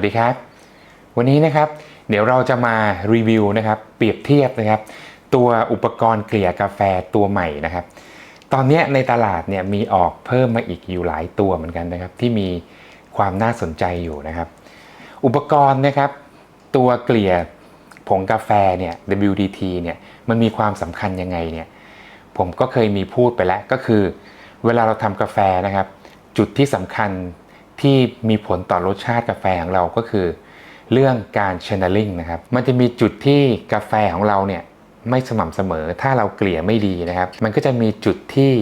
วัสดีครับ วันนี้นะครับ เดี๋ยวเราจะมารีวิวนะครับ เปรียบเทียบนะครับ ตัวอุปกรณ์เกลี่ยกาแฟตัวใหม่นะครับ ตอนนี้ในตลาดเนี่ยมีออกเพิ่มมาอีกอยู่หลายตัวเหมือนกันนะครับ ที่มีความน่าสนใจอยู่นะครับ อุปกรณ์นะครับ ตัวเกลี่ยผงกาแฟเนี่ย WDT เนี่ยมันมีความสำคัญยังไงเนี่ยผมก็เคยมีพูดไปแล้วก็คือ เวลาเราทำกาแฟนะครับ จุดที่สำคัญ ที่มีผลต่อรสชาติกาแฟของเราก็คือ เรื่องการ channeling นะครับ มันจะมีจุดที่กาแฟของเราเนี่ยไม่สม่ำเสมอ ถ้าเราเกลี่ยไม่ดีนะครับ มันก็จะมีจุดที่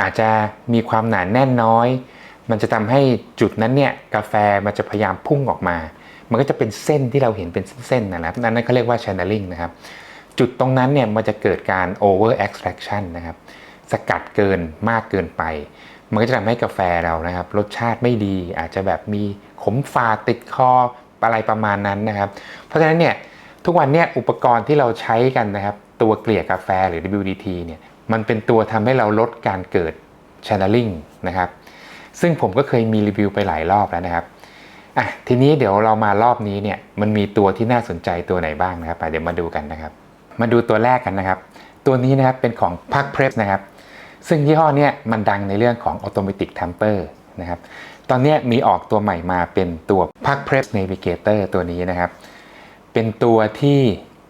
อาจจะมีความหนาแน่นน้อย มันจะทำให้จุดนั้นเนี่ยกาแฟมันจะพยายามพุ่งออกมา มันก็จะเป็นเส้นที่เราเห็นเป็นเส้นๆนะครับนั่นเขาเรียกว่า channeling นะครับ จุดตรงนั้นเนี่ยมันจะเกิดการ over extraction นะครับ สกัดเกินมากเกินไป มันก็จะทำให้กาแฟเรานะครับ รสชาติไม่ดีอาจจะแบบมีขมฝาดติดคออะไรประมาณนั้นนะครับ เพราะฉะนั้นเนี่ยทุกวันเนี่ยอุปกรณ์ที่เราใช้กันนะครับ ตัวเกลี่ยกาแฟหรือ WDT เนี่ยมันเป็นตัวทำให้เราลดการเกิด channeling นะครับ ซึ่งผมก็เคยมีรีวิวไปหลายรอบแล้วนะครับอะทีนี้เดี๋ยวเรามารอบนี้เนี่ยมันมีตัวที่น่าสนใจตัวไหนบ้างนะครับเดี๋ยวมาดูกันนะครับ มาดูตัวแรกกันนะครับ ตัวนี้นะครับเป็นของ Park Prep นะครับ ซึ่งยี่ห้อเนี้ยมันดังในเรื่องของ Automatic Tamper นะครับตอนนี้มีออกตัวใหม่มาเป็นตัว Park Prep Navigator ตัวนี้นะครับ เป็นตัวที่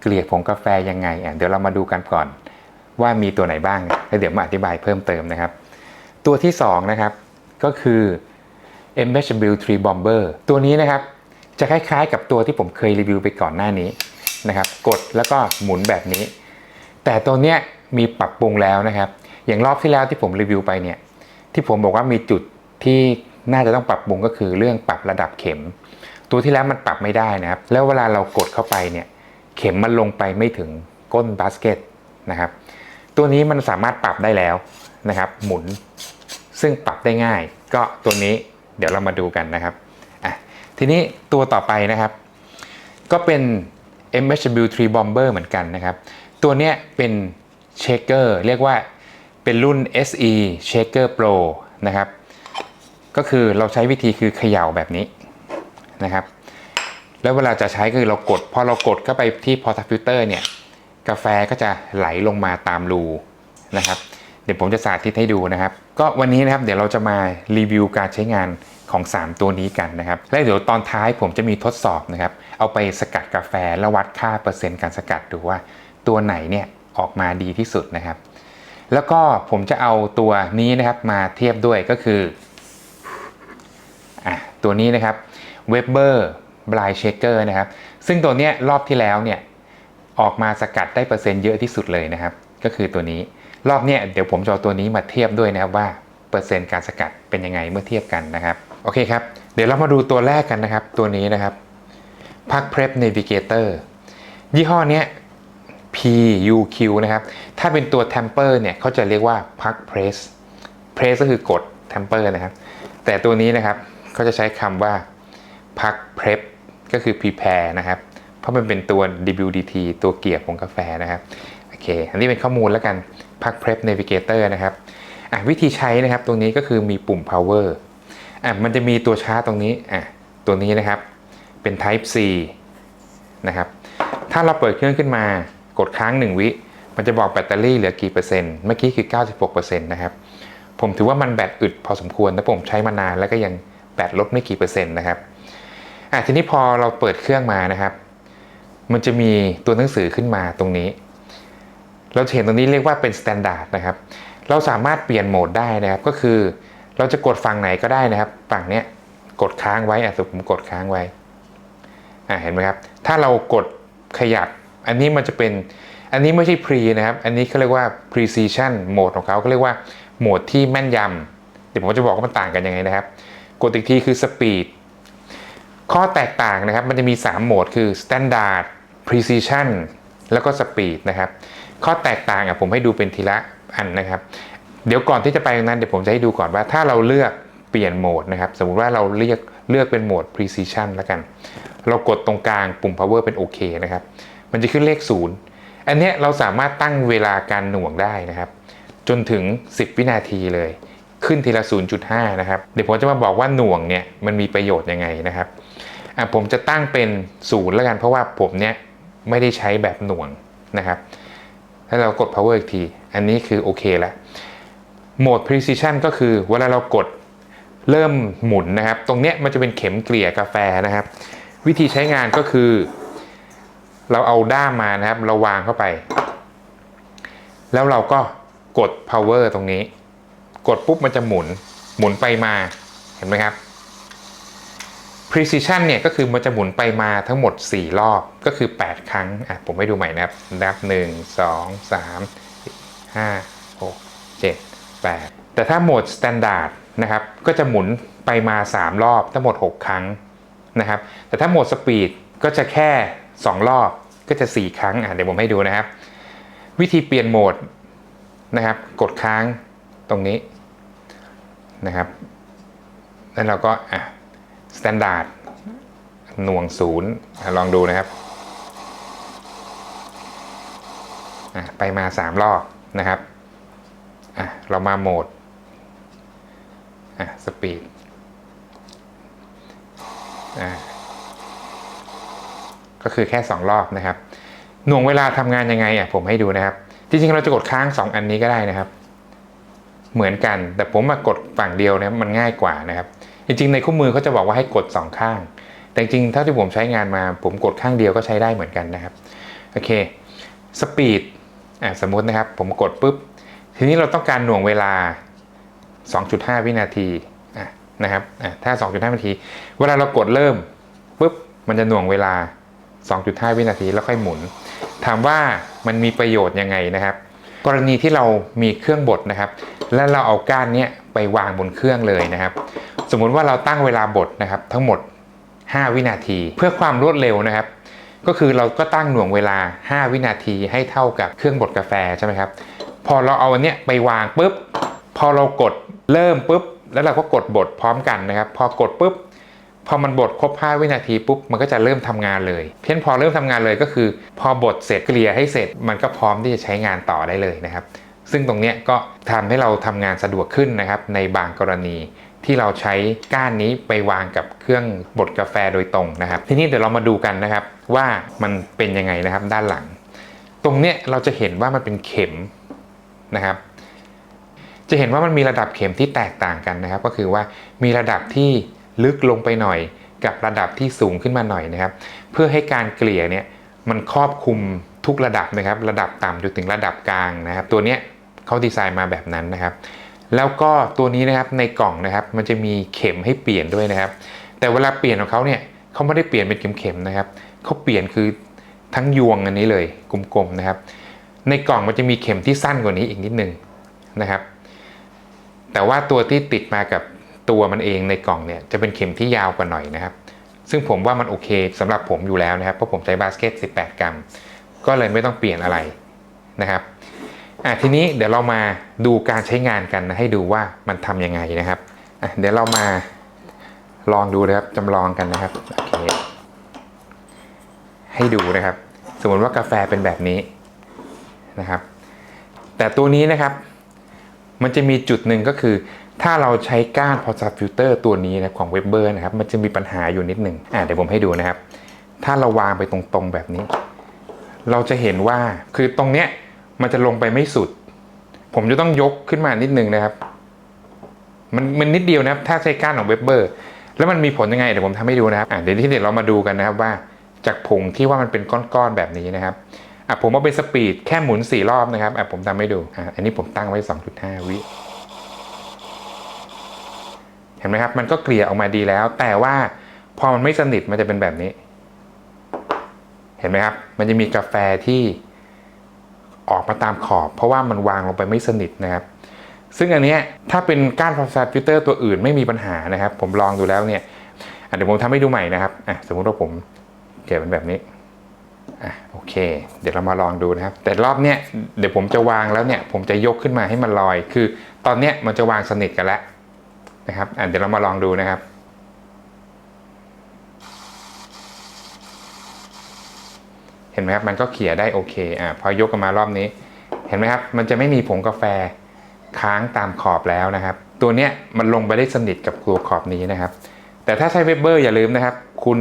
เกลี่ยผงกาแฟยังไงเดี๋ยวเรามาดูกันก่อนว่ามีตัวไหนบ้างแล้วเดี๋ยวมาอธิบายเพิ่มเติมนะครับ ตัวที่สองนะครับก็คือ MHW3 Bomber ตัวนี้นะครับจะคล้ายๆกับตัวที่ผมเคยรีวิวไปก่อนหน้านี้นะครับ กดแล้วก็หมุนแบบนี้ แต่ตัวเนี้ยมีปรับปรุงแล้วนะครับ อย่างรอบที่แล้วที่ผมรีวิวไปเนี่ยที่ผมบอกว่ามีจุดที่น่าจะต้องปรับปรุงก็คือเรื่องปรับระดับเข็ม ตัวที่แล้วมันปรับไม่ได้นะครับ แล้วเวลาเรากดเข้าไปเนี่ยเข็มมันลงไปไม่ถึงก้นบาสเกตนะครับตัวนี้มันสามารถปรับได้แล้วนะครับหมุนซึ่งปรับได้ง่าย ก็ตัวนี้เดี๋ยวเรามาดูกันนะครับอะทีนี้ตัวต่อไปนะครับ ก็เป็น MHW3 Bomber เหมือนกันนะครับ ตัวเนี้ยเป็นเชคเกอร์เรียกว่า เป็นรุ่น SE Shaker Pro นะครับ ก็คือเราใช้วิธีคือเขย่าแบบนี้นะครับ แล้วเวลาจะใช้คือเรากด พอเรากดเข้าไปที่ Porta Filter เนี่ย กาแฟก็จะไหลลงมาตามรูนะครับ เดี๋ยวผมจะสาธิตให้ดูนะครับ ก็วันนี้นะครับเดี๋ยวเราจะมารีวิวการใช้งานของ 3 ตัวนี้กันนะครับ และเดี๋ยวตอนท้ายผมจะมีทดสอบนะครับ เอาไปสกัดกาแฟแล้ววัดค่าเปอร์เซ็นต์การสกัดดูว่า ตัวไหนเนี่ยออกมาดีที่สุดนะครับ แล้วก็ผมจะเอาตัวนี้นะครับมาเทียบด้วยก็คืออะตัวนี้นะครับ Weber Blind Shaker นะครับ ซึ่งตัวนี้รอบที่แล้วเนี่ยออกมาสกัดได้เปอร์เซ็นต์เยอะที่สุดเลยนะครับ ก็คือตัวนี้รอบเนี้ยเดี๋ยวผมจะเอาตัวนี้มาเทียบด้วยนะครับว่าเปอร์เซ็นต์การสกัดเป็นยังไงเมื่อเทียบกันนะครับโอเคครับ เดี๋ยวเรามาดูตัวแรกกันนะครับ ตัวนี้นะครับ Park Prep Navigator ยี่ห้อเนี้ย PUQ นะครับ ถ้าเป็นตัว Tamper เนี่ยเขาจะเรียกว่า Park Press Press ก็คือกด Tamper นะครับ แต่ตัวนี้นะครับเขาจะใช้คำว่า Park Prep ก็คือ Prepare นะครับ เพราะมันเป็นตัว WDT ตัวเกียร์ของกาแฟนะครับ โอเค อันนี้เป็นข้อมูลแล้วกัน Park Prep Navigator นะครับ อะวิธีใช้นะครับ ตรงนี้ก็คือมีปุ่ม power อะมันจะมีตัวชาร์จตรงนี้ อะตัวนี้นะครับ เป็น type C นะครับ ถ้าเราเปิดเครื่องขึ้นมา กดค้าง 1 วิ มันจะบอกแบตเตอรี่เหลือกี่เปอร์เซ็นต์ เมื่อกี้คือ 96%นะครับ ผมถือว่ามันแบตอึดพอสมควรแต่ผมใช้มานานแล้วก็ยังแบตลดไม่กี่เปอร์เซ็นต์นะครับอะทีนี้พอเราเปิดเครื่องมานะครับ มันจะมีตัวหนังสือขึ้นมาตรงนี้ เราเห็นตรงนี้เรียกว่าเป็น standard นะครับ เราสามารถเปลี่ยนโหมดได้นะครับ ก็คือเราจะกดฝั่งไหนก็ได้นะครับ ฝั่งเนี้ยกดค้างไว้อะสมมติผมกดค้างไว้อ่าเห็นไหมครับ ถ้าเรากดขยับ อันนี้มันจะเป็นอันนี้ไม่ใช่ pre นะครับ อันนี้เขาเรียกว่า precision โหมดของเขาเขาเรียกว่าโหมดที่แม่นยำเดี๋ยวผมจะบอกว่ามันต่างกันยังไงนะครับ กดอีกทีคือ speed ข้อแตกต่างนะครับ มันจะมี 3 โหมดคือ standard precision แล้วก็ speed นะครับ ข้อแตกต่างอะผมให้ดูเป็นทีละอันนะครับ เดี๋ยวก่อนที่จะไปตรงนั้นเดี๋ยวผมจะให้ดูก่อนว่าถ้าเราเลือกเปลี่ยนโหมดนะครับ สมมุติว่าเราเลือกเลือกเป็นโหมด precision แล้วกัน เรากดตรงกลางปุ่ม power เป็นโอเคนะครับ มันจะขึ้นเลข 0 อันนี้เราสามารถตั้งเวลาการหน่วงได้นะครับ จนถึง 10 วินาทีเลย ขึ้นทีละ 0.5 นะครับ เดี๋ยวผมจะมาบอกว่าหน่วงเนี่ยมันมีประโยชน์ยังไงนะครับอะผมจะตั้งเป็นศูนย์แล้วกันเพราะว่าผมเนี่ยไม่ได้ใช้แบบหน่วงนะครับถ้าเรากด power อีกที อันนี้คือโอเคแล้วโหมด precision ก็คือเวลาเรากดเริ่มหมุนนะครับ ตรงเนี้ยมันจะเป็นเข็มเกลี่ยกาแฟนะครับ วิธีใช้งานก็คือ เราเอาด้ามมานะครับ เราวางเข้าไป แล้วเราก็กด power ตรงนี้ กดปุ๊บมันจะหมุน หมุนไปมาเห็นไหมครับ precision เนี่ยก็คือมันจะหมุนไปมาทั้งหมด 4 รอบก็คือ 8 ครั้งอะผมให้ดูใหม่นะครับนับ 1 2 3 5 6 7 8 แต่ถ้าโหมด standard นะครับ ก็จะหมุนไปมา 3 รอบทั้งหมด 6 ครั้งนะครับ แต่ถ้าโหมด speed ก็จะแค่ 2 รอบก็จะ 4 ครั้งอะเดี๋ยวผมให้ดูนะครับ วิธีเปลี่ยนโหมดนะครับ กดค้างตรงนี้นะครับแล้วเราก็อะ standard หน่วงศูนย์ลองดูนะครับไปมา 3 รอบนะครับอะเรามาโหมดอะสปีดอะ ก็คือแค่ 2 รอบนะครับ หน่วงเวลาทำงานยังไงอะผมให้ดูนะครับ จริงๆเราจะกดค้าง 2 อันนี้ก็ได้นะครับ เหมือนกัน แต่ผมมากดฝั่งเดียวนะมันง่ายกว่านะครับ จริงๆ ในคู่มือเขาจะบอกว่าให้กด 2 ข้าง แต่จริงๆเท่าที่ผมใช้งานมา ผมกดข้างเดียวก็ใช้ได้เหมือนกันนะครับ โอเค สปีดอะสมมตินะครับ ผมกดปุ๊บ ทีนี้เราต้องการหน่วงเวลา 2.5 วินาทีะนะครับอะถ้า 2.5วินาที เวลาเรากดเริ่มปุ๊บ มันจะหน่วงเวลา 2.5 วินาทีแล้วค่อยหมุน ถามว่ามันมีประโยชน์ยังไงนะครับ กรณีที่เรามีเครื่องบดนะครับ และเราเอาก้านนี้ไปวางบนเครื่องเลยนะครับ สมมุติว่าเราตั้งเวลาบดนะครับ ทั้งหมด 5 วินาที เพื่อความรวดเร็วนะครับ ก็คือเราก็ตั้งหน่วงเวลา 5 วินาทีให้เท่ากับเครื่องบดกาแฟใช่ไหมครับพอเราเอาอันเนี้ยไปวางปุ๊บพอเรากดเริ่มปุ๊บแล้วเราก็กดบดพร้อมกันนะครับ พอกดปุ๊บ พอมันบดครบ 5 วินาทีปุ๊บมันก็จะเริ่มทำงานเลย เพี้ยนพอเริ่มทำงานเลยก็คือ พอบดเสร็จเกลี่ยให้เสร็จ มันก็พร้อมที่จะใช้งานต่อได้เลยนะครับ ซึ่งตรงนี้ก็ทำให้เราทำงานสะดวกขึ้นนะครับ ในบางกรณีที่เราใช้ก้านนี้ไปวางกับเครื่องบดกาแฟโดยตรงนะครับ ทีนี้เดี๋ยวเรามาดูกันนะครับ ว่ามันเป็นยังไงนะครับด้านหลัง ตรงเนี้ยเราจะเห็นว่ามันเป็นเข็มนะครับ จะเห็นว่ามันมีระดับเข็มที่แตกต่างกันนะครับ ก็คือว่ามีระดับที่ ลึกลงไปหน่อยกับระดับที่สูงขึ้นมาหน่อยนะครับ เพื่อให้การเกลี่ยเนี่ยมันครอบคลุมทุกระดับนะครับ ระดับต่ำจนถึงระดับกลางนะครับ ตัวเนี้ยเขาดีไซน์มาแบบนั้นนะครับ แล้วก็ตัวนี้นะครับในกล่องนะครับ มันจะมีเข็มให้เปลี่ยนด้วยนะครับ แต่เวลาเปลี่ยนของเขาเนี่ยเขาไม่ได้เปลี่ยนเป็นเข็มๆนะครับเขาเปลี่ยนคือทั้งยวงอันนี้เลยกลมๆนะครับ ในกล่องมันจะมีเข็มที่สั้นกว่านี้อีกนิดนึงนะครับ แต่ว่าตัวที่ติดมากับ ตัวมันเองในกล่องเนี่ยจะเป็นเข็มที่ยาวกว่าหน่อยนะครับ ซึ่งผมว่ามันโอเคสำหรับผมอยู่แล้วนะครับเพราะผมใช้บาสเกต 18 กรัม ก็เลยไม่ต้องเปลี่ยนอะไรนะครับอะทีนี้เดี๋ยวเรามาดูการใช้งานกันนะให้ดูว่ามันทำยังไงนะครับอะเดี๋ยวเรามาลองดูนะครับจำลองกันนะครับโอเคให้ดูนะครับ สมมติว่ากาแฟเป็นแบบนี้นะครับ แต่ตัวนี้นะครับ มันจะมีจุดหนึ่งก็คือ ถ้าเราใช้ก้านพอซาฟิลเตอร์ตัวนี้นะของเวบเบอร์นะครับ มันจะมีปัญหาอยู่นิดหนึ่งอ่าเดี๋ยวผมให้ดูนะครับ ถ้าเราวางไปตรงๆแบบนี้ เราจะเห็นว่าคือตรงเนี้ยมันจะลงไปไม่สุด ผมจะต้องยกขึ้นมานิดนึงนะครับ มันมันนิดเดียวนะครับ ถ้าใช้ก้านของเวบเบอร์ แล้วมันมีผลยังไงเดี๋ยวผมทำให้ดูนะครับอ่าเดี๋ยวที่เดี๋ยวเรามาดูกันนะครับว่าจากผงที่ว่ามันเป็นก้อนๆแบบนี้นะครับอะผมเอาเป็นสปีดแค่หมุน 4 รอบนะครับอะผมทำให้ดูอะอันนี้ผมตั้งไว้ 2.5 วิ เห็นไหมครับ มันก็เกลี่ยออกมาดีแล้ว แต่ว่าพอมันไม่สนิทมันจะเป็นแบบนี้ เห็นไหมครับ มันจะมีกาแฟที่ออกมาตามขอบ เพราะว่ามันวางลงไปไม่สนิทนะครับ ซึ่งอันนี้ถ้าเป็นก้านพาสฟิลเตอร์ตัวอื่นไม่มีปัญหานะครับ ผมลองดูแล้วเนี่ยเดี๋ยวผมทำให้ดูใหม่นะครับสมมุติว่าผมเกลี่ยเป็นแบบนี้อะโอเค เดี๋ยวเรามาลองดูนะครับ แต่รอบเนี้ยเดี๋ยวผมจะวางแล้วเนี่ย ผมจะยกขึ้นมาให้มันลอย คือ ตอนเนี้ยมันจะวางสนิทกันแล้ว นะครับเดี๋ยวเรามาลองดูนะครับเห็นไหมครับมันก็เขี่ยได้โอเคอะพอยกกันมารอบนี้ เห็นไหมครับ มันจะไม่มีผงกาแฟค้างตามขอบแล้วนะครับ ตัวเนี้ยมันลงไปได้สนิทกับตัวขอบนี้นะครับ แต่ถ้าใช้เวบเบอร์อย่าลืมนะครับ คุณ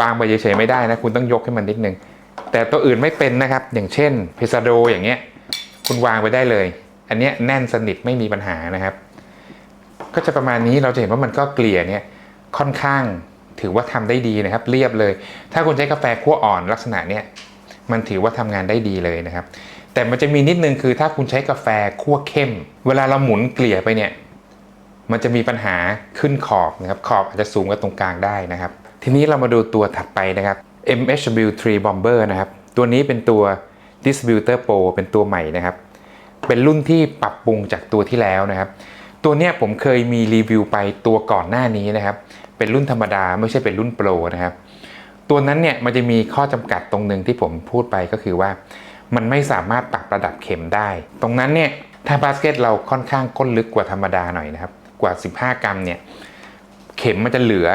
วางไปเฉยๆไม่ได้นะ คุณต้องยกให้มันนิดนึง แต่ตัวอื่นไม่เป็นนะครับ อย่างเช่นเพซาโดอย่างเงี้ย คุณวางไปได้เลย อันเนี้ยแน่นสนิทไม่มีปัญหานะครับ ก็จะประมาณนี้เราจะเห็นว่ามันก็เกลี่ยเนี่ยค่อนข้างถือว่าทำได้ดีนะครับ เรียบเลย ถ้าคุณใช้กาแฟคั่วอ่อนลักษณะเนี้ยมันถือว่าทำงานได้ดีเลยนะครับ แต่มันจะมีนิดนึงคือถ้าคุณใช้กาแฟคั่วเข้ม เวลาเราหมุนเกลี่ยไปเนี่ยมันจะมีปัญหาขึ้นขอบนะครับขอบอาจจะสูงกว่าตรงกลางได้นะครับ ทีนี้เรามาดูตัวถัดไปนะครับ MHW3 Bomber นะครับ ตัวนี้เป็นตัว Distributor Pro เป็นตัวใหม่นะครับ เป็นรุ่นที่ปรับปรุงจากตัวที่แล้วนะครับ ตัวเนี้ยผมเคยมีรีวิวไปตัวก่อนหน้านี้นะครับ เป็นรุ่นธรรมดาไม่ใช่เป็นรุ่นโปรนะครับ ตัวนั้นเนี่ยมันจะมีข้อจำกัดตรงหนึ่งที่ผมพูดไปก็คือว่า มันไม่สามารถปรับระดับเข็มได้ ตรงนั้นเนี่ยถ้าบาสเกตเราค่อนข้างก้นลึกกว่าธรรมดาหน่อยนะครับ กว่า 15 กรัมเนี่ยเข็มมันจะเหลือ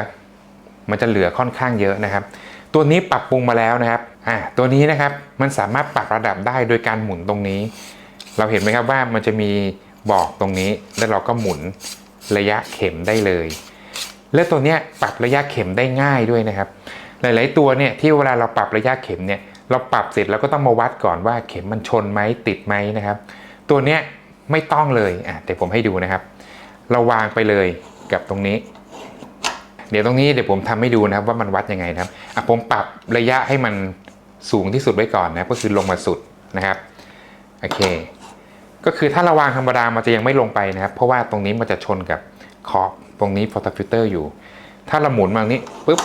มันจะเหลือค่อนข้างเยอะนะครับ ตัวนี้ปรับปรุงมาแล้วนะครับอ่าตัวนี้นะครับมันสามารถปรับระดับได้โดยการหมุนตรงนี้ เราเห็นไหมครับว่ามันจะมี บอกตรงนี้แล้วเราก็หมุนระยะเข็มได้เลย และตัวเนี้ยปรับระยะเข็มได้ง่ายด้วยนะครับ หลาย ๆ ตัวเนี่ยที่เวลาเราปรับระยะเข็มเนี่ยเราปรับเสร็จเราก็ต้องมาวัดก่อนว่าเข็มมันชนไหมติดไหมนะครับ ตัวเนี้ยไม่ต้องเลยอะแต่ผมให้ดูนะครับ เราวางไปเลยกับตรงนี้ เดี๋ยวตรงนี้เดี๋ยวผมทำให้ดูนะครับว่ามันวัดยังไงนะครับอะผมปรับระยะให้มันสูงที่สุดไว้ก่อนนะก็คือลงมาสุดนะครับโอเค ก็คือถ้าเราวางธรรมดามันจะยังไม่ลงไปนะครับ เพราะว่าตรงนี้มันจะชนกับขอบตรงนี้พอร์ตฟิลเตอร์อยู่ ถ้าเราหมุนมาตรงนี้ปุ๊บ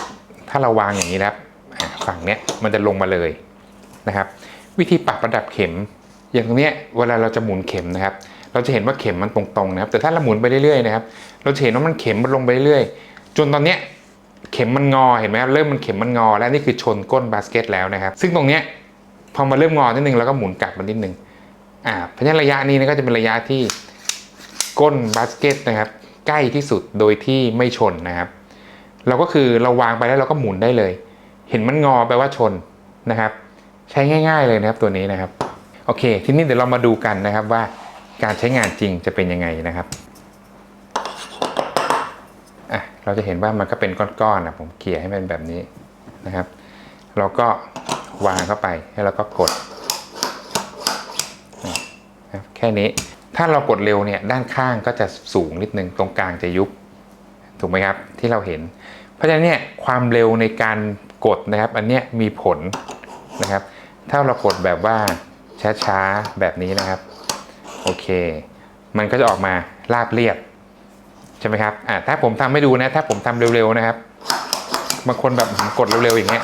ถ้าเราวางอย่างนี้นะครับฝั่งเนี้ยมันจะลงมาเลยนะครับ วิธีปรับระดับเข็ม อย่างตรงเนี้ยเวลาเราจะหมุนเข็มนะครับ เราจะเห็นว่าเข็มมันตรงๆนะครับ แต่ถ้าเราหมุนไปเรื่อยๆนะครับ เราจะเห็นว่ามันเข็มมันลงไปเรื่อยๆจนตอนเนี้ยเข็มมันงอเห็นไหมครับเริ่มมันเข็มมันงอ แล้วนี่คือชนก้นบาสเกตแล้วนะครับ ซึ่งตรงเนี้ยพอมาเริ่มงอนิดนึงเราก็หมุนกลับมานิดนึง อ่าเพราะฉะนั้นระยะนี้นะก็จะเป็นระยะที่ก้นบาสเกตนะครับ ใกล้ที่สุดโดยที่ไม่ชนนะครับ เราก็คือเราวางไปแล้วเราก็หมุนได้เลย เห็นมันงอแปลว่าชนนะครับ ใช้ง่าย ๆ เลยนะครับตัวนี้นะครับ โอเค ทีนี้เดี๋ยวเรามาดูกันนะครับว่าการใช้งานจริงจะเป็นยังไงนะครับอะเราจะเห็นว่ามันก็เป็นก้อนๆนะผมเกลี่ยให้มันแบบนี้นะครับ เราก็วางเข้าไปแล้วเราก็กด แค่นี้ถ้าเรากดเร็วเนี่ยด้านข้างก็จะสูงนิดนึงตรงกลางจะยุบถูกไหมครับที่เราเห็น เพราะฉะนั้นเนี่ยความเร็วในการกดนะครับ อันเนี้ยมีผลนะครับ ถ้าเรากดแบบว่าช้าๆแบบนี้นะครับโอเค มันก็จะออกมาราบเรียบใช่ไหมครับอ่าถ้าผมทำให้ดูนะถ้าผมทำเร็วๆนะครับบางคนแบบกดเร็วๆอย่างเงี้ย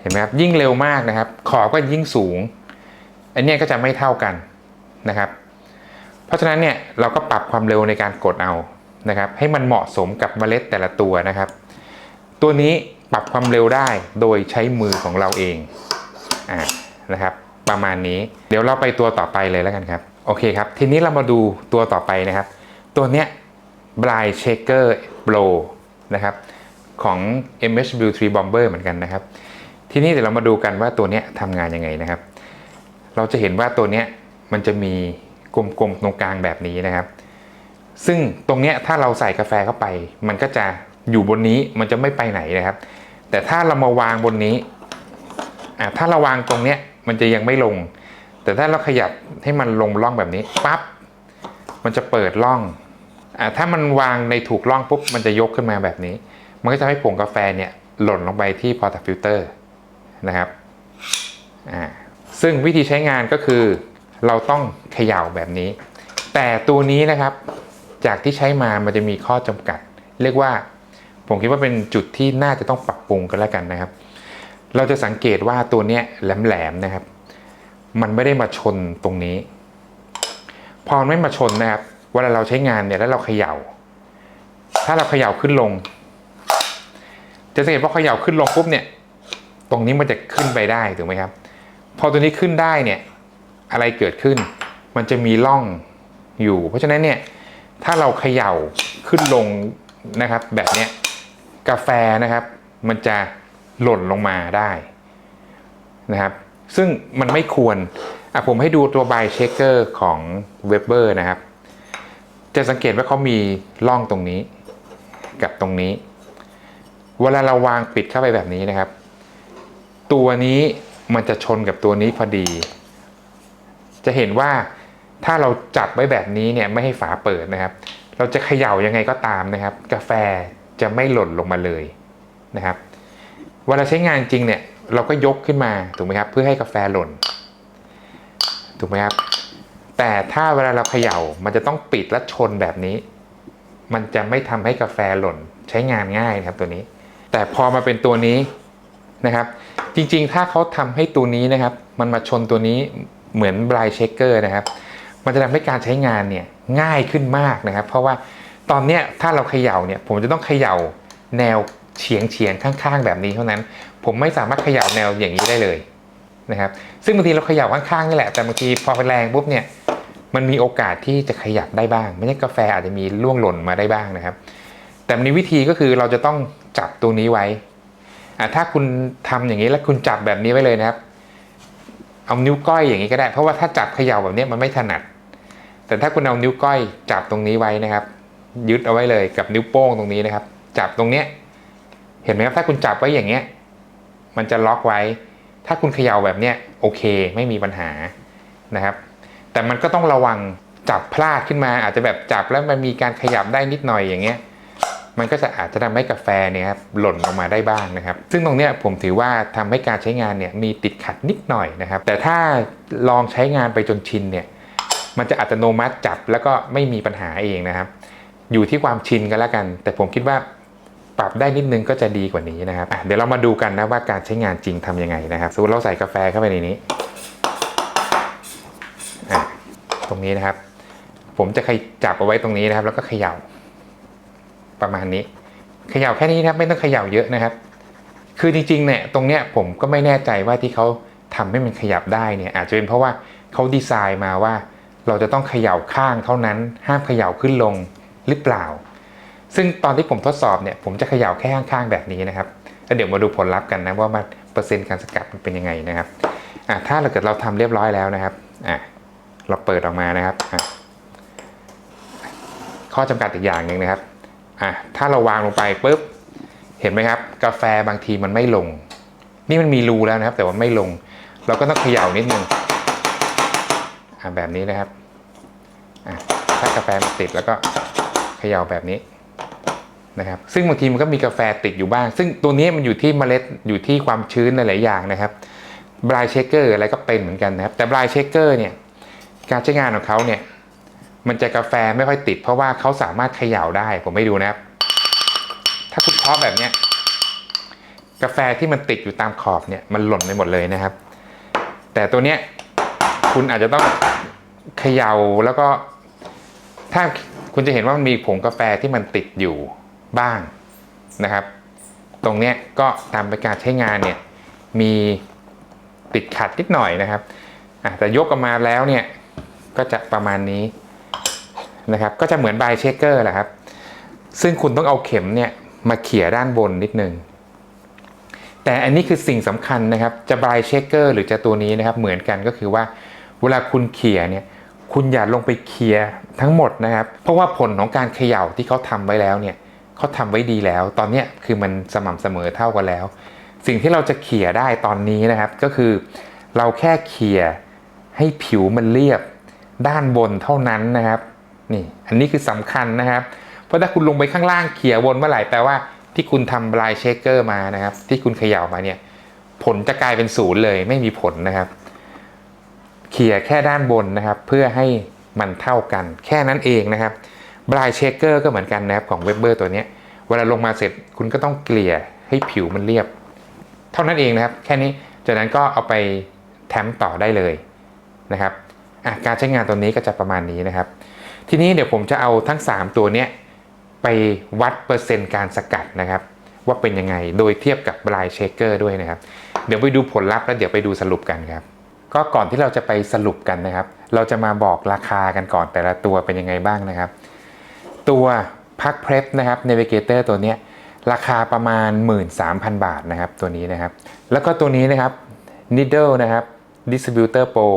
เห็นไหมครับยิ่งเร็วมากนะครับ ขอบก็ยิ่งสูง อันนี้ก็จะไม่เท่ากันนะครับ เพราะฉะนั้นเนี่ยเราก็ปรับความเร็วในการกดเอานะครับ ให้มันเหมาะสมกับเมล็ดแต่ละตัวนะครับ ตัวนี้ปรับความเร็วได้โดยใช้มือของเราเองอ่านะครับ ประมาณนี้เดี๋ยวเราไปตัวต่อไปเลยแล้วกันครับโอเคครับ ทีนี้เรามาดูตัวต่อไปนะครับ ตัวเนี้ย Blind Shaker Pro นะครับของ MHW3 Bomber เหมือนกันนะครับ ทีนี้เดี๋ยวเรามาดูกันว่าตัวเนี้ยทำงานยังไงนะครับ เราจะเห็นว่าตัวเนี้ยมันจะมีกลมๆตรงกลางแบบนี้นะครับ ซึ่งตรงเนี้ยถ้าเราใส่กาแฟเข้าไป มันก็จะอยู่บนนี้มันจะไม่ไปไหนนะครับ แต่ถ้าเรามาวางบนนี้อะถ้าเราวางตรงเนี้ยมันจะยังไม่ลง แต่ถ้าเราขยับให้มันลงร่องแบบนี้ปั๊บมันจะเปิดร่องอะถ้ามันวางในถูกร่องปุ๊บมันจะยกขึ้นมาแบบนี้ มันก็จะให้ผงกาแฟเนี่ยหล่นลงไปที่พอร์ตฟิลเตอร์นะครับอ่า ซึ่งวิธีใช้งานก็คือเราต้องเขย่าแบบนี้ แต่ตัวนี้นะครับจากที่ใช้มามันจะมีข้อจำกัด เรียกว่าผมคิดว่าเป็นจุดที่น่าจะต้องปรับปรุงกันแล้วกันนะครับ เราจะสังเกตว่าตัวเนี้ยแหลมๆนะครับ มันไม่ได้มาชนตรงนี้ พอไม่มาชนนะครับเวลาเราใช้งานเนี่ยแล้วเราเขย่า ถ้าเราเขย่าขึ้นลง จะสังเกตว่าเขย่าขึ้นลงปุ๊บเนี่ย ตรงนี้มันจะขึ้นไปได้ถูกไหมครับ พอตัวนี้ขึ้นได้เนี่ยอะไรเกิดขึ้น มันจะมีร่องอยู่ เพราะฉะนั้นเนี่ยถ้าเราเขย่าขึ้นลงนะครับแบบเนี้ยกาแฟนะครับ มันจะหล่นลงมาได้นะครับ ซึ่งมันไม่ควรอะผมให้ดูตัว by checker ของ Weber นะครับ จะสังเกตว่าเขามีร่องตรงนี้กับตรงนี้ เวลาเราวางปิดเข้าไปแบบนี้นะครับ ตัวนี้ มันจะชนกับตัวนี้พอดี จะเห็นว่าถ้าเราจับไว้แบบนี้เนี่ยไม่ให้ฝาเปิดนะครับ เราจะเขย่ายังไงก็ตามนะครับ กาแฟจะไม่หล่นลงมาเลยนะครับ เวลาใช้งานจริงเนี่ยเราก็ยกขึ้นมาถูกไหมครับ เพื่อให้กาแฟหล่นถูกไหมครับ แต่ถ้าเวลาเราเขย่ามันจะต้องปิดและชนแบบนี้ มันจะไม่ทำให้กาแฟหล่นใช้งานง่ายนะครับตัวนี้ แต่พอมาเป็นตัวนี้ นะครับ จริงๆ ถ้าเขาทำให้ตัวนี้นะครับ มันมาชนตัวนี้เหมือนบลายเชคเกอร์นะครับ มันจะทำให้การใช้งานเนี่ยง่ายขึ้นมากนะครับ เพราะว่าตอนเนี้ยถ้าเราเขย่าเนี่ยผมจะต้องเขย่าแนวเฉียงเฉียงข้างๆ แบบนี้เท่านั้น ผมไม่สามารถเขย่าแนวอย่างนี้ได้เลยนะครับซึ่งบางทีเราเขย่าข้างๆนี่แหละแต่บางทีพอแรงปุ๊บเนี่ยมันมีโอกาสที่จะขยับได้บ้าง ไม่ใช่กาแฟอาจจะมีล่วงหล่นมาได้บ้างนะครับ แต่มีวิธีก็คือเราจะต้องจับตัวนี้ไว้ ถ้าคุณทำอย่างนี้แล้วคุณจับแบบนี้ไว้เลยนะครับ เอานิ้วก้อยอย่างนี้ก็ได้ เพราะว่าถ้าจับเขย่าแบบนี้มันไม่ถนัด แต่ถ้าคุณเอานิ้วก้อยจับตรงนี้ไว้นะครับ ยึดเอาไว้เลยกับนิ้วโป้งตรงนี้นะครับ จับตรงเนี้ย เห็นไหมครับถ้าคุณจับไว้อย่างเงี้ย มันจะล็อกไว้ ถ้าคุณเขย่าแบบเนี้ยโอเค ไม่มีปัญหานะครับ แต่มันก็ต้องระวังจับพลาดขึ้นมาอาจจะแบบจับแล้วมันมีการขยับได้นิดหน่อยอย่างเงี้ย มันก็จะอาจจะทำให้กาแฟเนี่ยครับหล่นออกมาได้บ้างนะครับ ซึ่งตรงเนี้ยผมถือว่าทำให้การใช้งานเนี่ยมีติดขัดนิดหน่อยนะครับ แต่ถ้าลองใช้งานไปจนชินเนี่ยมันจะอัตโนมัติจับแล้วก็ไม่มีปัญหาเองนะครับ อยู่ที่ความชินกันแล้วกัน แต่ผมคิดว่าปรับได้นิดนึงก็จะดีกว่านี้นะครับเดี๋ยวเรามาดูกันนะว่าการใช้งานจริงทำยังไงนะครับสมมติเราใส่กาแฟเข้าไปในนี้ตรงนี้นะครับ ผมจะขยจับเอาไว้ตรงนี้นะครับ แล้วก็เขย่า ประมาณนี้เขย่าแค่นี้นะครับไม่ต้องเขย่าเยอะนะครับ คือจริงๆเนี่ยตรงเนี้ยผมก็ไม่แน่ใจว่าที่เขาทำให้มันขยับได้เนี่ยอาจจะเป็นเพราะว่าเขาดีไซน์มาว่า เราจะต้องเขย่าข้างเท่านั้น ห้ามเขย่าขึ้นลงหรือเปล่า ซึ่งตอนที่ผมทดสอบเนี่ยผมจะเขย่าแค่ข้างๆแบบนี้นะครับแล้วเดี๋ยวมาดูผลลัพธ์กันนะว่ามันเปอร์เซ็นต์การสกัดมันเป็นยังไงนะครับอะถ้าเราเกิดเราทำเรียบร้อยแล้วนะครับอะเราเปิดออกมานะครับข้อจำกัดอีกอย่างหนึ่งนะครับ อะถ้าเราวางลงไปปุ๊บเห็นไหมครับ กาแฟบางทีมันไม่ลง นี่มันมีรูแล้วนะครับ แต่ว่าไม่ลง เราก็ต้องเขย่านิดนึงอะแบบนี้นะครับอะถ้ากาแฟมันติดแล้วก็เขย่าแบบนี้นะครับ ซึ่งบางทีมันก็มีกาแฟติดอยู่บ้าง ซึ่งตัวนี้มันอยู่ที่เมล็ดอยู่ที่ความชื้นหลายอย่างนะครับบรายเชคเกอร์อะไรก็เป็นเหมือนกันนะครับ แต่บรายเชคเกอร์เนี่ยการใช้งานของเขาเนี่ย มันจะกาแฟไม่ค่อยติด เพราะว่าเขาสามารถเขย่าได้ผมไม่ดูนะครับ ถ้าคุณเคาะแบบเนี้ยกาแฟที่มันติดอยู่ตามขอบเนี่ยมันหล่นไปหมดเลยนะครับ แต่ตัวเนี้ยคุณอาจจะต้องเขย่าแล้วก็ ถ้าคุณจะเห็นว่ามันมีผงกาแฟที่มันติดอยู่บ้างนะครับ ตรงเนี้ยก็ตามไปการใช้งานเนี่ยมีติดขัดนิดหน่อยนะครับแต่ยกออกมาแล้วเนี่ยก็จะประมาณนี้ นะครับก็จะเหมือนบายเชคเกอร์แหละครับ ซึ่งคุณต้องเอาเข็มเนี่ยมาเขี่ยด้านบนนิดนึง แต่อันนี้คือสิ่งสำคัญนะครับ จะบายเชคเกอร์หรือจะตัวนี้นะครับ เหมือนกันก็คือว่าเวลาคุณเขี่ยเนี่ยคุณอย่าลงไปเคลียร์ทั้งหมดนะครับ เพราะว่าผลของการเขย่าที่เขาทำไว้แล้วเนี่ยเขาทำไว้ดีแล้ว ตอนนี้คือมันสม่ำเสมอเท่ากันแล้ว สิ่งที่เราจะเขี่ยได้ตอนนี้นะครับ ก็คือเราแค่เขี่ยให้ผิวมันเรียบด้านบนเท่านั้นนะครับ นี่ อันนี้คือสำคัญนะครับ เพราะถ้าคุณลงไปข้างล่างเขี่ยวนเมื่อไหร่แปลว่าที่คุณทำบลายเชคเกอร์มานะครับ ที่คุณเขย่ามาเนี่ย ผลจะกลายเป็นศูนย์เลย ไม่มีผลนะครับ เขี่ยแค่ด้านบนนะครับ เพื่อให้มันเท่ากัน แค่นั้นเองนะครับบลายเชคเกอร์ก็เหมือนกันนะครับของเวเบอร์ตัวนี้เวลาลงมาเสร็จคุณก็ต้องเกลี่ยให้ผิวมันเรียบ เท่านั้นเองนะครับ แค่นี้จากนั้นก็เอาไปแถมต่อได้เลยนะครับการใช้งานตัวนี้ก็จะประมาณนี้นะครับ ทีนี้เดี๋ยวผมจะเอาทั้ง 3 ตัวเนี้ยไปวัดเปอร์เซ็นต์การสกัดนะครับ ว่าเป็นยังไงโดยเทียบกับบลายเชคเกอร์ด้วยนะครับ เดี๋ยวไปดูผลลัพธ์แล้วเดี๋ยวไปดูสรุปกันครับ ก็ก่อนที่เราจะไปสรุปกันนะครับ เราจะมาบอกราคากันก่อนแต่ละตัวเป็นยังไงบ้างนะครับ ตัวพักเพรสนะครับ Navigator ตัวเนี้ยราคาประมาณ 13,000 บาทนะครับตัวนี้นะครับ แล้วก็ตัวนี้นะครับ Needle นะครับ Distributor Pro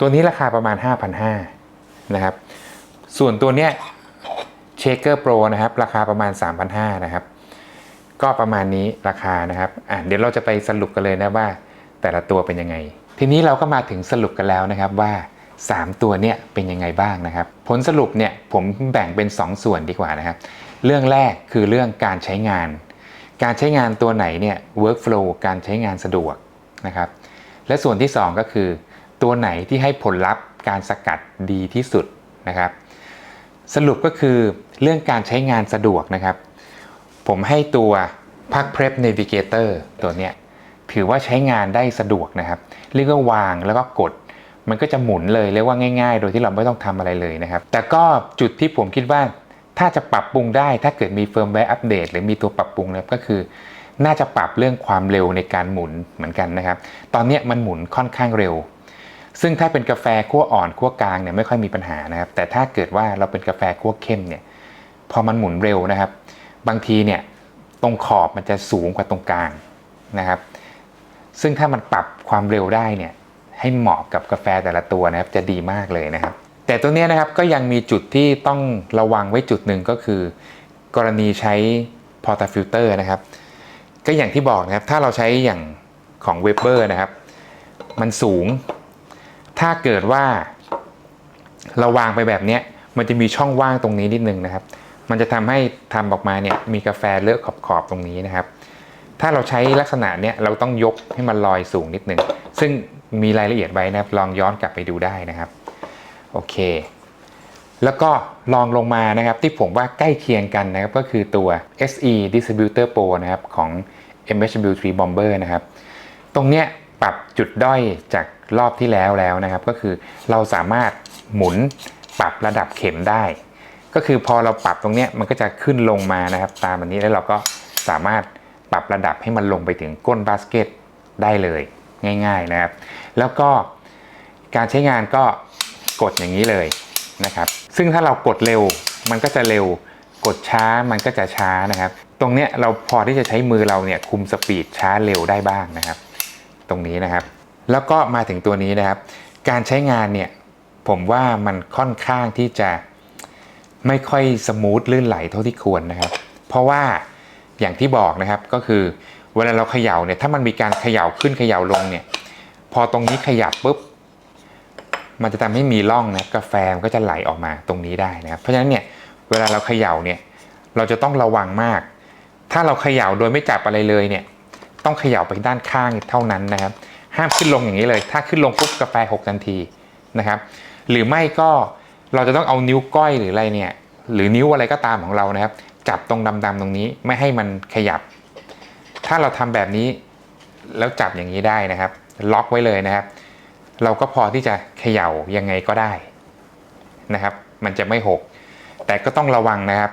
ตัวนี้ราคาประมาณ 5,500นะครับ ส่วนตัวเนี้ยเชคเกอร์โปรนะครับ ราคาประมาณ 3,500นะครับ ก็ประมาณนี้ราคานะครับอะเดี๋ยวเราจะไปสรุปกันเลยนะว่า แต่ละตัวเป็นยังไง ทีนี้เราก็มาถึงสรุปกันแล้วนะครับว่า 3 ตัวเนี่ยเป็นยังไงบ้างนะครับ ผลสรุปเนี่ยผมแบ่งเป็น 2 ส่วนดีกว่านะครับ เรื่องแรกคือเรื่องการใช้งาน การใช้งานตัวไหนเนี่ย workflow การใช้งานสะดวกนะครับ และส่วนที่ 2 ก็คือ ตัวไหนที่ให้ผลลัพธ์การสกัดดีที่สุดนะครับ สรุปก็คือเรื่องการใช้งานสะดวกนะครับ ผมให้ตัวพัก Prep Navigator ตัวเนี้ยถือว่าใช้งานได้สะดวกนะครับ เรียกว่าวางแล้วก็กด มันก็จะหมุนเลยเรียกว่าง่าย ๆ โดยที่เราไม่ต้องทำอะไรเลยนะครับ แต่ก็จุดที่ผมคิดว่าถ้าจะปรับปรุงได้ถ้าเกิดมีเฟิร์มแวร์อัปเดตหรือมีตัวปรับปรุงนะครับก็คือ น่าจะปรับเรื่องความเร็วในการหมุนเหมือนกันนะครับ ตอนนี้มันหมุนค่อนข้างเร็ว ซึ่งถ้าเป็นกาแฟคั่วอ่อนคั่วกลางเนี่ยไม่ค่อยมีปัญหานะครับ แต่ถ้าเกิดว่าเราเป็นกาแฟคั่วเข้มเนี่ยพอมันหมุนเร็วนะครับ บางทีเนี่ยตรงขอบมันจะสูงกว่าตรงกลางนะครับ ซึ่งถ้ามันปรับความเร็วได้เนี่ยให้เหมาะกับกาแฟแต่ละตัวนะครับจะดีมากเลยนะครับ แต่ตัวเนี้ยนะครับก็ยังมีจุดที่ต้องระวังไว้จุดหนึ่งก็คือ กรณีใช้พอร์ตฟิลเตอร์นะครับ ก็อย่างที่บอกนะครับถ้าเราใช้อย่างของเวเบอร์นะครับ มันสูง ถ้าเกิดว่า เราวางไปแบบนี้มันจะมีช่องว่างตรงนี้นิดนึงนะครับ มันจะทำให้ทำออกมาเนี่ยมีกาแฟเลอะขอบๆตรงนี้นะครับ ถ้าเราใช้ลักษณะเนี้ยเราต้องยกให้มันลอยสูงนิดนึงซึ่งมีรายละเอียดไว้นะครับ ลองย้อนกลับไปดูได้นะครับ โอเค แล้วก็ลองลงมานะครับ ที่ผมว่าใกล้เคียงกันนะครับ ก็คือตัว SE Distributor Pro นะครับ ของ MHW3 Bomber นะครับ ตรงเนี้ยปรับจุดด้อยจาก รอบที่แล้วแล้วนะครับ ก็คือเราสามารถหมุนปรับระดับเข็มได้ ก็คือพอเราปรับตรงนี้มันก็จะขึ้นลงมานะครับ ตามอันนี้แล้วเราก็สามารถปรับระดับให้มันลงไปถึงก้นบาสเกตได้เลยง่าย ๆนะครับ แล้วก็การใช้งานก็กดอย่างนี้เลยนะครับ ซึ่งถ้าเรากดเร็วมันก็จะเร็วกดช้ามันก็จะช้านะครับ ตรงเนี้ยเราพอที่จะใช้มือเราเนี่ยคุมสปีดช้าเร็วได้บ้างนะครับ ตรงนี้นะครับ แล้วก็มาถึงตัวนี้นะครับ การใช้งานเนี่ยผมว่ามันค่อนข้างที่จะไม่ค่อยสมูทลื่นไหลเท่าที่ควรนะครับ เพราะว่าอย่างที่บอกนะครับก็คือเวลาเราเขย่าเนี่ยถ้ามันมีการเขย่าขึ้นเขย่าลงเนี่ยพอตรงนี้ขยับปุ๊บมันจะทำให้มีร่องนะกาแฟมันก็จะไหลออกมาตรงนี้ได้นะครับ เพราะฉะนั้นเนี่ยเวลาเราเขย่าเนี่ยเราจะต้องระวังมาก ถ้าเราเขย่าโดยไม่จับอะไรเลยเนี่ยต้องเขย่าไปด้านข้างเท่านั้นนะครับ ห้ามขึ้นลงอย่างนี้เลย ถ้าขึ้นลงปุ๊บกาแฟหกทันทีนะครับ หรือไม่ก็เราจะต้องเอานิ้วก้อยหรืออะไรเนี่ย หรือนิ้วอะไรก็ตามของเรานะครับ จับตรงดำๆตรงนี้ไม่ให้มันขยับ ถ้าเราทำแบบนี้แล้วจับอย่างนี้ได้นะครับ ล็อกไว้เลยนะครับ เราก็พอที่จะเขย่ายังไงก็ได้นะครับ มันจะไม่หก แต่ก็ต้องระวังนะครับ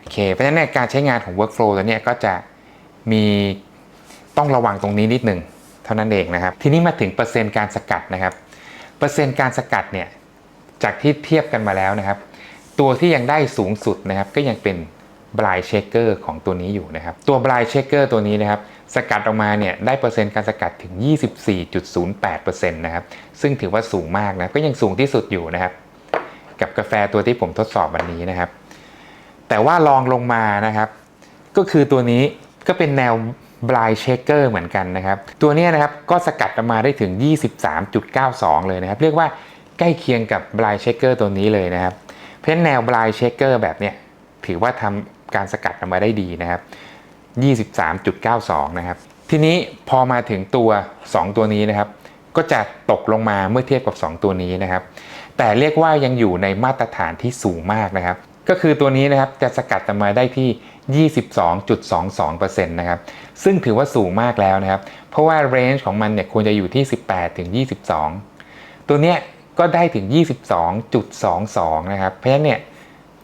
โอเคเพราะฉะนั้นการใช้งานของ workflow ตัวนี้ก็จะมีต้องระวังตรงนี้นิดหนึ่ง เท่านั้นเองนะครับ ทีนี้มาถึงเปอร์เซ็นต์การสกัดนะครับ เปอร์เซ็นต์การสกัดเนี่ยจากที่เทียบกันมาแล้วนะครับ ตัวที่ยังได้สูงสุดนะครับ ก็ยังเป็นบลายเชคเกอร์ของตัวนี้อยู่นะครับ ตัวบลายเชคเกอร์ตัวนี้นะครับ สกัดออกมาเนี่ยได้เปอร์เซ็นต์การสกัดถึง 24.08%นะครับ ซึ่งถือว่าสูงมากนะ ก็ยังสูงที่สุดอยู่นะครับ กับกาแฟตัวที่ผมทดสอบวันนี้นะครับ แต่ว่าลองลงมานะครับ ก็คือตัวนี้ก็เป็นแนว บลายเชคเกอร์เหมือนกันนะครับ ตัวนี้นะครับก็สกัดออกมาได้ถึง 23.92 เลยนะครับ เรียกว่าใกล้เคียงกับบลายเชคเกอร์ตัวนี้เลยนะครับ เพราะฉะนั้นแนวบลายเชคเกอร์แบบเนี้ยถือว่าทำการสกัดออกมาได้ดีนะครับ 23.92 นะครับ ทีนี้พอมาถึงตัว 2 ตัวนี้นะครับ ก็จะตกลงมาเมื่อเทียบกับ 2 ตัวนี้นะครับ แต่เรียกว่ายังอยู่ในมาตรฐานที่สูงมากนะครับ ก็คือตัวนี้นะครับจะสกัดออกมาได้ที่ 22.22%นะครับ ซึ่งถือว่าสูงมากแล้วนะครับ เพราะว่าเรนจ์ของมันเนี่ยควรจะอยู่ที่ 18 ถึง 22 ตัวเนี้ยก็ได้ถึง 22.22 นะครับ เพราะฉะนั้นเนี่ย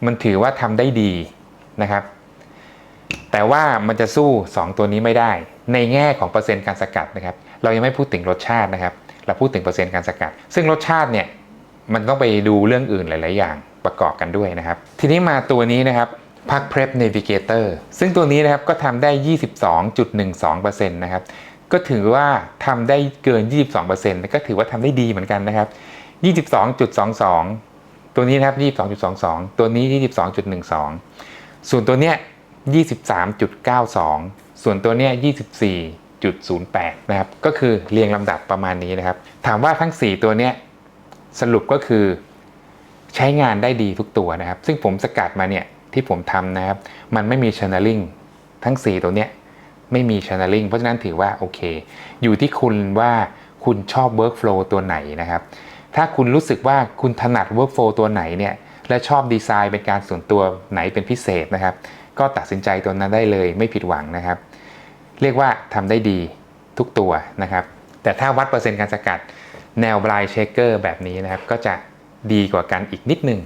มันถือว่าทำได้ดีนะครับ แต่ว่ามันจะสู้ 2 ตัวนี้ไม่ได้ ในแง่ของเปอร์เซ็นต์การสกัดนะครับ เรายังไม่พูดถึงรสชาตินะครับ เราพูดถึงเปอร์เซ็นต์การสกัด ซึ่งรสชาติเนี่ยมันต้องไปดูเรื่องอื่นหลาย ๆ อย่างประกอบกันด้วยนะครับ ทีนี้มาตัวนี้นะครับ พัก Prep Navigator ซึ่งตัวนี้นะครับก็ทำได้ 22.12%นะครับก็ถือว่าทำได้เกิน 22%ก็ถือว่าทำได้ดีเหมือนกันนะครับ 22.22 ตัวนี้นะครับ 22.22 ตัวนี้ 22.12 ส่วนตัวเนี้ย 23.92 ส่วนตัวเนี้ย 24.08 นะครับ ก็คือเรียงลำดับประมาณนี้นะครับ ถามว่าทั้ง 4 ตัวเนี้ยสรุปก็คือใช้งานได้ดีทุกตัวนะครับ ซึ่งผมสกัดมาเนี่ย ที่ผมทำนะครับ มันไม่มี channeling ทั้ง 4 ตัวเนี้ยไม่มี channeling เพราะฉะนั้นถือว่าโอเค อยู่ที่คุณว่าคุณชอบ workflow ตัวไหนนะครับ ถ้าคุณรู้สึกว่าคุณถนัด workflow ตัวไหนเนี่ยและชอบดีไซน์เป็นการส่วนตัวไหนเป็นพิเศษนะครับ ก็ตัดสินใจตัวนั้นได้เลยไม่ผิดหวังนะครับ เรียกว่าทำได้ดีทุกตัวนะครับ แต่ถ้าวัดเปอร์เซ็นต์การสกัดแนวบลายเชคเกอร์แบบนี้นะครับ ก็จะดีกว่ากันอีกนิดนึง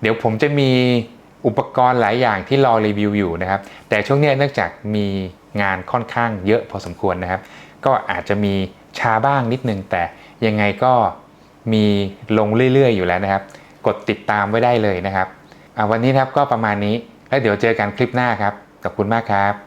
เดี๋ยวผมจะมี อุปกรณ์หลายอย่างที่รอรีวิวอยู่นะครับ แต่ช่วงนี้เนื่องจากมีงานค่อนข้างเยอะพอสมควรนะครับ ก็อาจจะมีช้าบ้างนิดนึง แต่ยังไงก็มีลงเรื่อยๆ อยู่แล้วนะครับ กดติดตามไว้ได้เลยนะครับอะวันนี้นะครับก็ประมาณนี้แล้วเดี๋ยวเจอกันคลิปหน้าครับขอบคุณมากครับ